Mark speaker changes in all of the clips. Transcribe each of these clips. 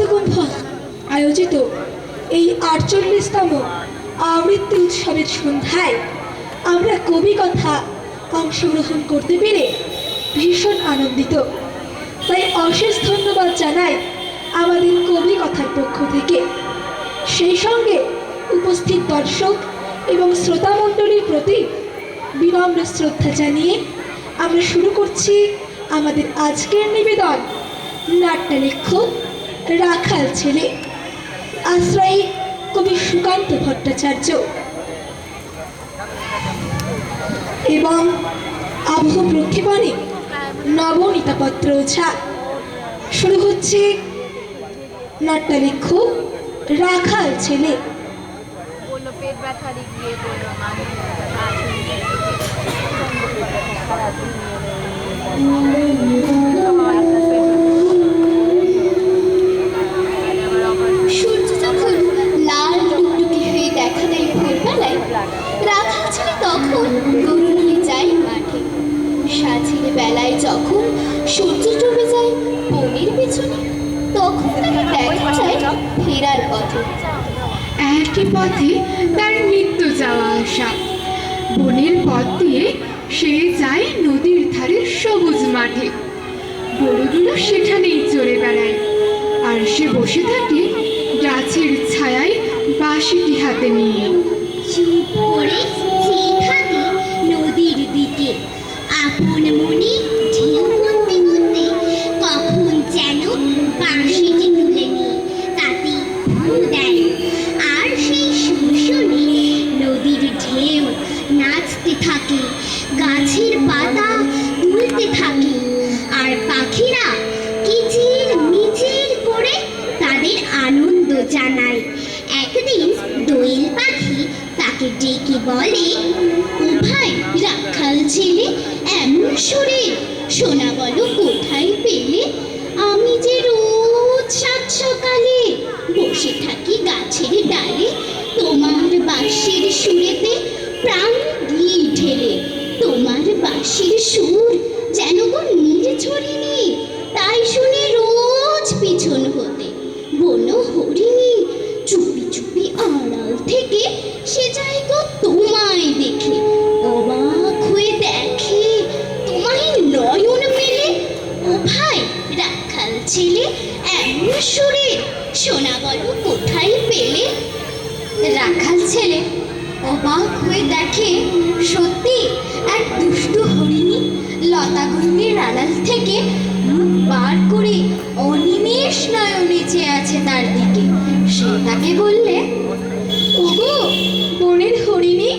Speaker 1: শতকুম্ভ আয়োজিত এই আটচল্লিশতম আবৃত্তি উৎসবের সন্ধ্যায় আমরা কবি কথা অংশগ্রহণ করতে পেরে ভীষণ আনন্দিত। তাই অশেষ ধন্যবাদ জানাই আমাদের কবি কথার পক্ষ থেকে। সেই সঙ্গে উপস্থিত দর্শক এবং শ্রোতামণ্ডলীর প্রতি বিনম্র শ্রদ্ধা জানিয়ে আমরা শুরু করছি আমাদের আজকের নিবেদন নাট্যলেখ্য রাখাল ছেলে আশ্রয়ী কবি সুকান্ত ভট্টাচার্য এবং আবহ প্রক্ষেপণে নবনীতা পত্র ওঝা শুরু হচ্ছে নাট্যলেখ্য রাখাল ছেলে
Speaker 2: বলল পেট
Speaker 3: গরু নিয়ে যায় মাঠে। সাঁঝের বেলায় যখন সূর্য ডুবে যায় বনের পেছনে, তখন তাকে দেখা যায় ফেরার পথে।
Speaker 4: একই পথে তার নিত্য যাওয়া আসা। বনের পথ দিয়ে সে যায় নদীর ধারে সবুজ মাঠে। গরুগুলো সেখানেই চড়ে বেড়ায়। আর সে বসে থাকে গাছের ছায়ায় বাঁশিটি হাতে নিয়ে।
Speaker 3: চুপ করে আড়াল থেকে মুখ বার করে অনিমেষ নয়নে চেয়ে আছে তার দিকে। সে তাকে বললে,
Speaker 1: ওগো বনের হরিণী,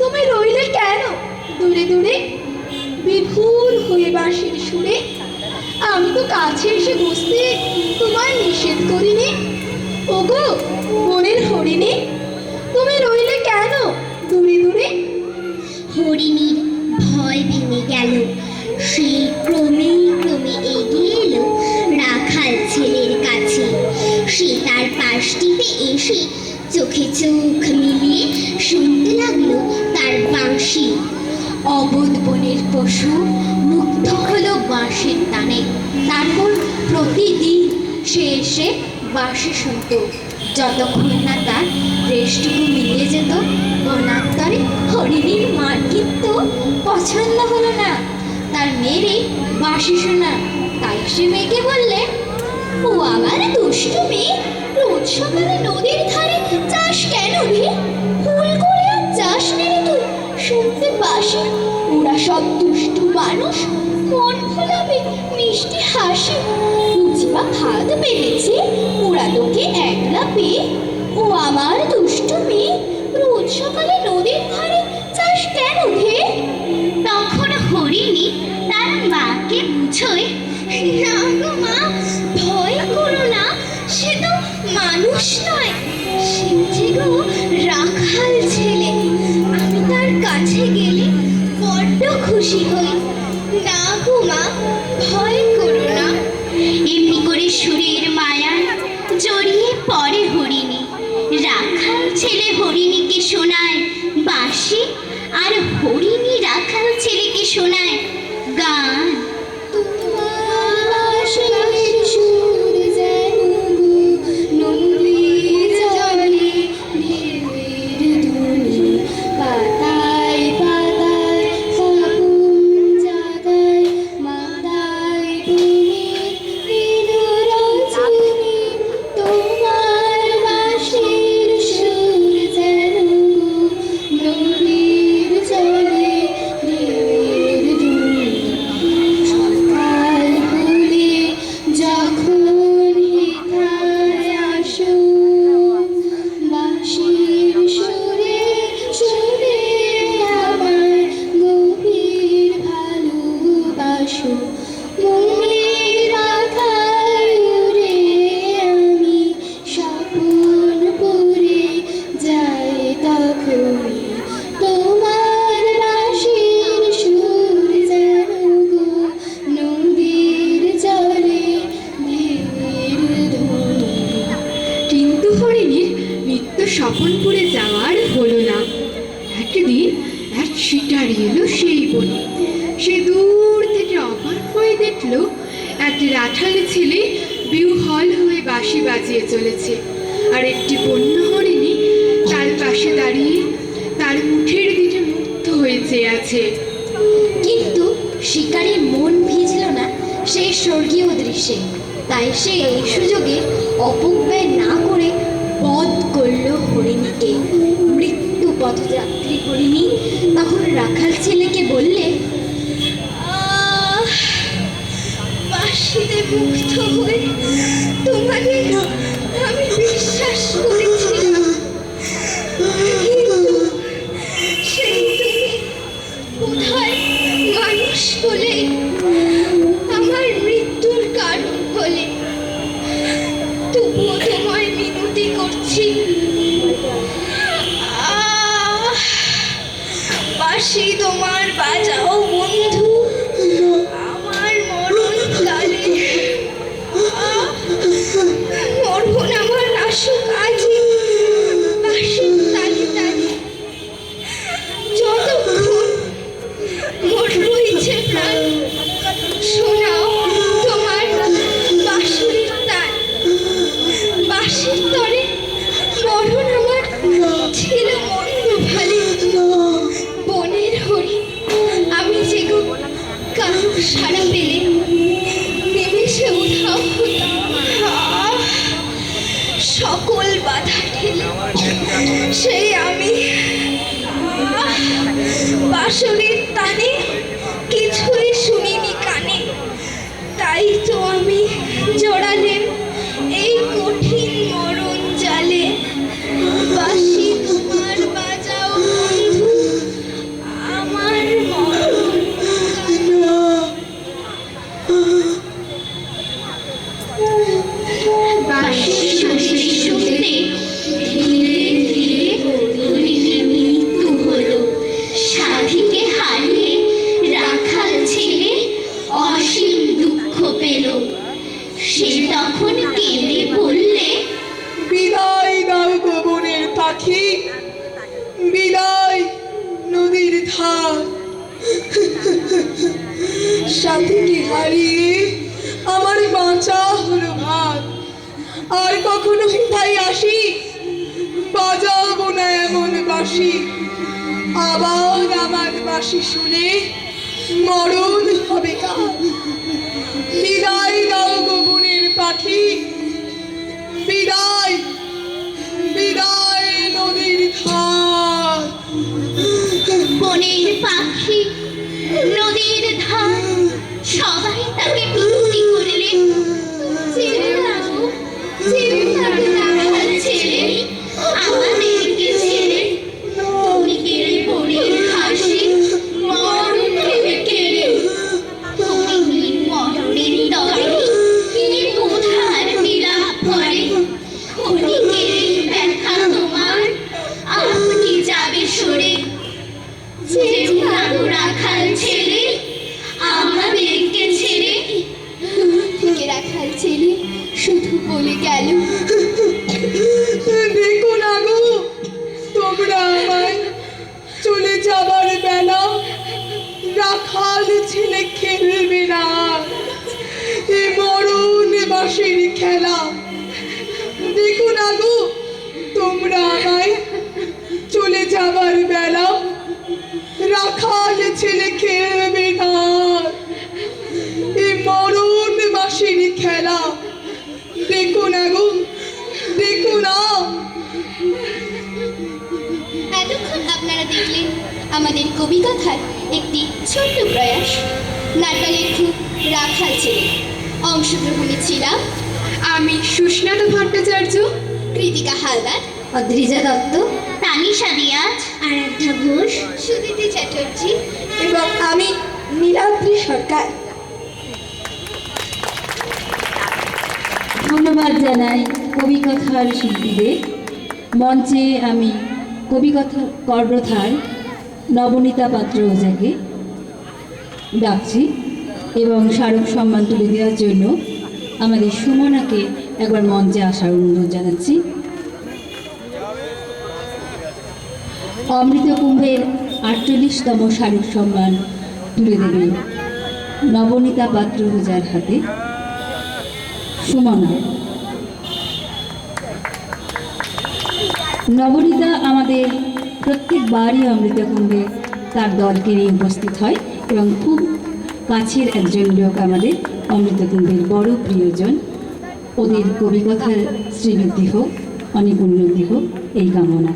Speaker 1: তুমি রইলে কেন? দূরে দূরে বিভোর হয়ে বাঁশির সুরে, আমি তো কাছে এসে বসতে তোমায় নিষেধ করিনি। ওগো বনের হরিণী
Speaker 3: সে ক্রমে ক্রমে এগিয়ে এলো রাখাল ছেলের কাছে। সে তার পাশটিতে এসে চোখে চোখ মিলিয়ে শুনতে লাগল তার বাঁশি।
Speaker 4: অবোধ বনের পশু মুগ্ধ হলো বাঁশের টানে। তারপর প্রতিদিন সে এসে বাঁশি শুনত। যতক্ষণ না তার রেশটুকু মিলিয়ে যেত বনান্তরে হরিণীর মার কিন্তু পছন্দ হলো না। তার মেয়েরই বাঁশি শোনা। তাই সে মেয়েকে বললে,
Speaker 3: ও আমার দুষ্টু মেয়ে, রোজ সকালে নদীর ধারে চাষ কেন রে? ভুল করে আর চাষ নে রে তুই, শুনতে পাসি ওরা সব দুষ্টু মানুষ, মন ফোলাবে মিষ্টি হাসি। বুঝিবা ভাত বেড়েছে ওরা তোকে একলা পেয়ে। ও আমার দুষ্টু মেয়ে, রোজ সকালে বাঁশি
Speaker 1: বনে সে দূর থেকে অবাক হয়ে দেখল, একটি রাঠালি ছেলে বিউহল হয়ে বাঁশি বাজিয়ে চলেছে, আর একটি বন্য হরিণী তার পাশে দাঁড়িয়ে তার মুখের দিকে মুগ্ধ হয়ে চেয়ে আছে।
Speaker 4: কিন্তু শিকারীর মন ভিজল না সেই স্বর্গীয় দৃশ্যে। তাই সে এই সুযোগে অপব্যয় না করে বধ করল হরিণীকে। পথযাত্রী হরিণী তখন রাখাল ছেলেকে বললে
Speaker 3: মুগ্ধ হয়ে তোমাকে আমি বাঁশি তোমার বাজাও। সারা পেলে নিমেষে সকল বাধা ঠেলে সেই আমি। বাঁশরির টানে কিছুই শুনিনি কানে। তাই তো আমি জড়ালেম
Speaker 4: সাথীকে হারিয়ে
Speaker 5: আমার বাঁচা হলো ভাত আর কখনো তাই আসি। বাজাবো না এমন বাঁশি। আবার আমার বাঁশি শুনে মরণ হবে কার বিদায় দাও গোবনের পাখি। বিদায় বিদায় নদীর ধার।
Speaker 3: বনের পাখি, নদীর ধার। সবাই তাকে ভক্তি করলে আমাদের কবিকথার একটি ছোট্ট প্রয়াস। নাট্যলেখক রাখাল ছেলে। অংশগ্রহণে ছিলাম
Speaker 1: আমি সুস্নাতা ভট্টাচার্য
Speaker 3: কৃতিকা হালদার
Speaker 4: অদ্রিজা দত্ত
Speaker 3: তানিশা দিয়াজ আরাধ্যা ঘোষ সুদিতি চ্যাটার্জি
Speaker 1: এবং আমি নীলাদ্রি সরকার।
Speaker 6: ধন্যবাদ জানাই কবিকথার শিল্পীদের। মঞ্চে আমি কবিকথা কর্ণধার নবনীতা পাত্র ওঝাকে ডাকছি এবং স্মারক সম্মান তুলে দেওয়ার জন্য আমাদের সুমনাকে একবার মঞ্চে আসার অনুরোধ জানাচ্ছি। অমৃত কুম্ভের আটচল্লিশতম শারীর সম্মান তুলে দেবে নবনীতা পাত্র পূজার হাতে। সুমনা। নবনীতা আমাদের প্রত্যেকবারই অমৃত কুম্ভে তার দলকে নিয়ে উপস্থিত হয় এবং খুব কাছের একজন লোক আমাদের অমৃত কুম্ভের বড় প্রিয়জন, ওদের কবিকথার শ্রীবৃদ্ধি হোক, অনেক উন্নতি হোক, এই কামনা